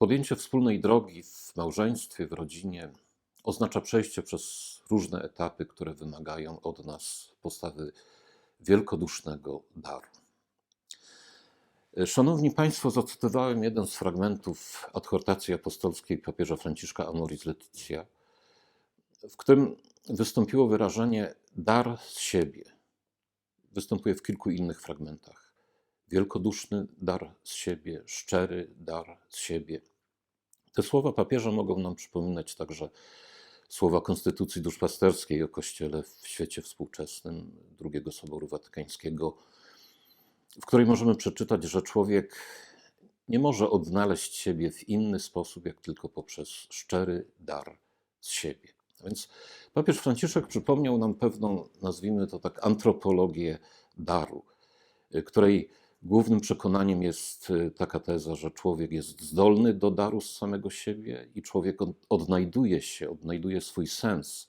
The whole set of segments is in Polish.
Podjęcie wspólnej drogi w małżeństwie, w rodzinie oznacza przejście przez różne etapy, które wymagają od nas postawy wielkodusznego daru. Szanowni Państwo, zacytowałem jeden z fragmentów adhortacji apostolskiej papieża Franciszka Amoris Laetitia, w którym wystąpiło wyrażenie dar z siebie. Występuje w kilku innych fragmentach. Wielkoduszny dar z siebie, szczery dar z siebie. Te słowa papieża mogą nam przypominać także słowa Konstytucji Duszpasterskiej o Kościele w świecie współczesnym II Soboru Watykańskiego, w której możemy przeczytać, że człowiek nie może odnaleźć siebie w inny sposób, jak tylko poprzez szczery dar z siebie. Więc papież Franciszek przypomniał nam pewną, nazwijmy to tak, antropologię daru, której głównym przekonaniem jest taka teza, że człowiek jest zdolny do daru z samego siebie i człowiek odnajduje się, odnajduje swój sens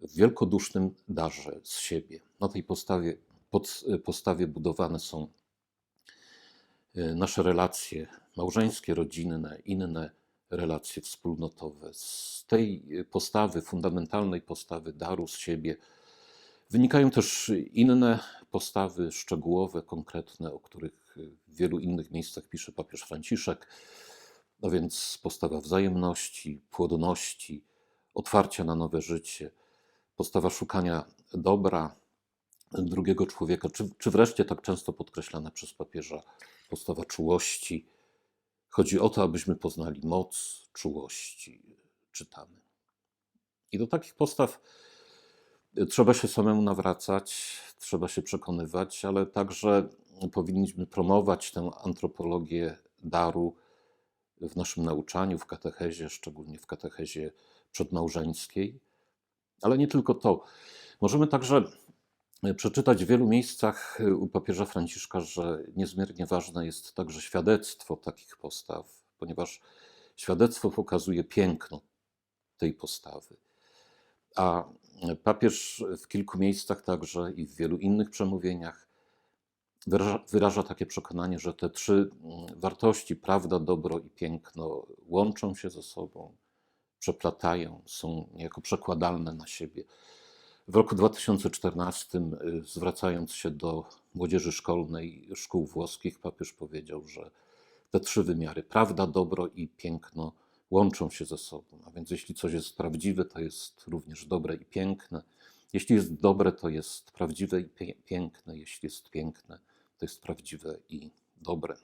w wielkodusznym darze z siebie. Na tej postawie, pod postawie budowane są nasze relacje małżeńskie, rodzinne, inne relacje wspólnotowe. Z tej postawy, fundamentalnej postawy daru z siebie, wynikają też inne postawy szczegółowe, konkretne, o których w wielu innych miejscach pisze papież Franciszek. No więc postawa wzajemności, płodności, otwarcia na nowe życie, postawa szukania dobra drugiego człowieka, czy, czy wreszcie tak często podkreślana przez papieża postawa czułości, Chodzi o to, abyśmy poznali moc czułości, czytamy. I do takich postaw trzeba się samemu nawracać, trzeba się przekonywać, ale także powinniśmy promować tę antropologię daru w naszym nauczaniu, w katechezie, szczególnie w katechezie przedmałżeńskiej. Ale nie tylko to. Możemy także przeczytać w wielu miejscach y, u papieża Franciszka, że niezmiernie ważne jest także świadectwo takich postaw, ponieważ świadectwo pokazuje piękno tej postawy. A papież w kilku miejscach także i w wielu innych przemówieniach wyraża, wyraża takie przekonanie, że te trzy mm, wartości prawda, dobro i piękno łączą się ze sobą, przeplatają, są niejako przekładalne na siebie. W roku 2014, y, zwracając się do młodzieży szkolnej szkół włoskich, papież powiedział, że te trzy wymiary prawda, dobro i piękno łączą się ze sobą. A więc jeśli coś jest prawdziwe, to jest również dobre i piękne. Jeśli jest dobre, to jest prawdziwe i piękne. Jeśli jest piękne, to jest prawdziwe i dobre.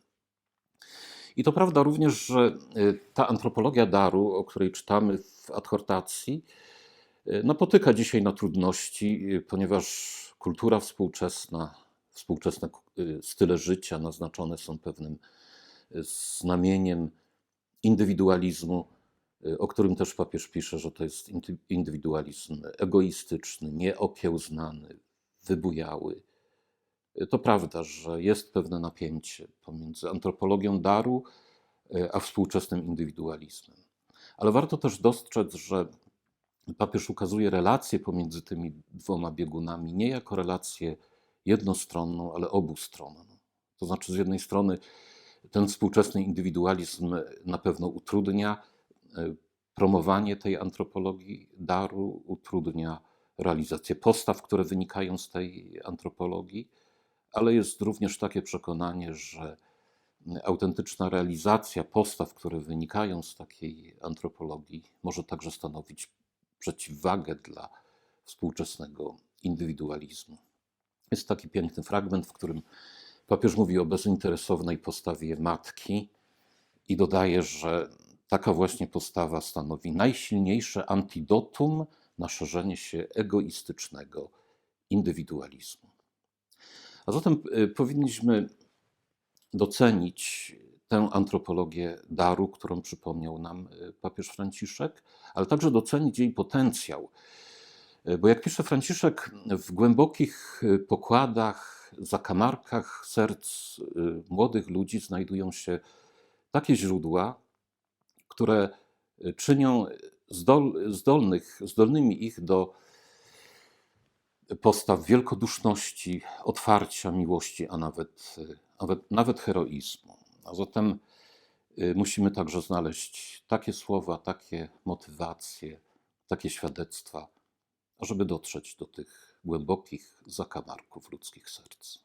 I to prawda również, że y, ta antropologia daru, o której czytamy w adhortacji, napotyka no, dzisiaj na trudności, y, ponieważ kultura współczesna, współczesne y, style życia naznaczone są pewnym y, znamieniem indywidualizmu, o którym też papież pisze, że to jest indywidualizm egoistyczny, nieokiełznany, wybujały. To prawda, że jest pewne napięcie pomiędzy antropologią daru a współczesnym indywidualizmem. Ale warto też dostrzec, że papież ukazuje relację pomiędzy tymi dwoma biegunami nie jako relację jednostronną, ale obustronną. To znaczy, z jednej strony ten współczesny indywidualizm na pewno utrudnia e, promowanie tej antropologii daru, utrudnia realizację postaw, które wynikają z tej antropologii, ale jest również takie przekonanie, że autentyczna realizacja postaw, które wynikają z takiej antropologii, może także stanowić przeciwwagę dla współczesnego indywidualizmu. Jest taki piękny fragment, w którym papież mówi o bezinteresownej postawie matki i dodaje, że taka właśnie postawa stanowi najsilniejsze antidotum na szerzenie się egoistycznego indywidualizmu. A zatem y, powinniśmy docenić tę antropologię daru, którą przypomniał nam y, papież Franciszek, ale także docenić jej potencjał. Y, bo jak pisze Franciszek, w głębokich pokładach, zakamarkach serc młodych ludzi znajdują się takie źródła, które czynią zdol, zdolnych, zdolnymi ich do postaw wielkoduszności, otwarcia, miłości, a nawet, nawet, nawet heroizmu. A zatem y, musimy także znaleźć takie słowa, takie motywacje, takie świadectwa, żeby dotrzeć do tych głębokich zakamarków ludzkich serc.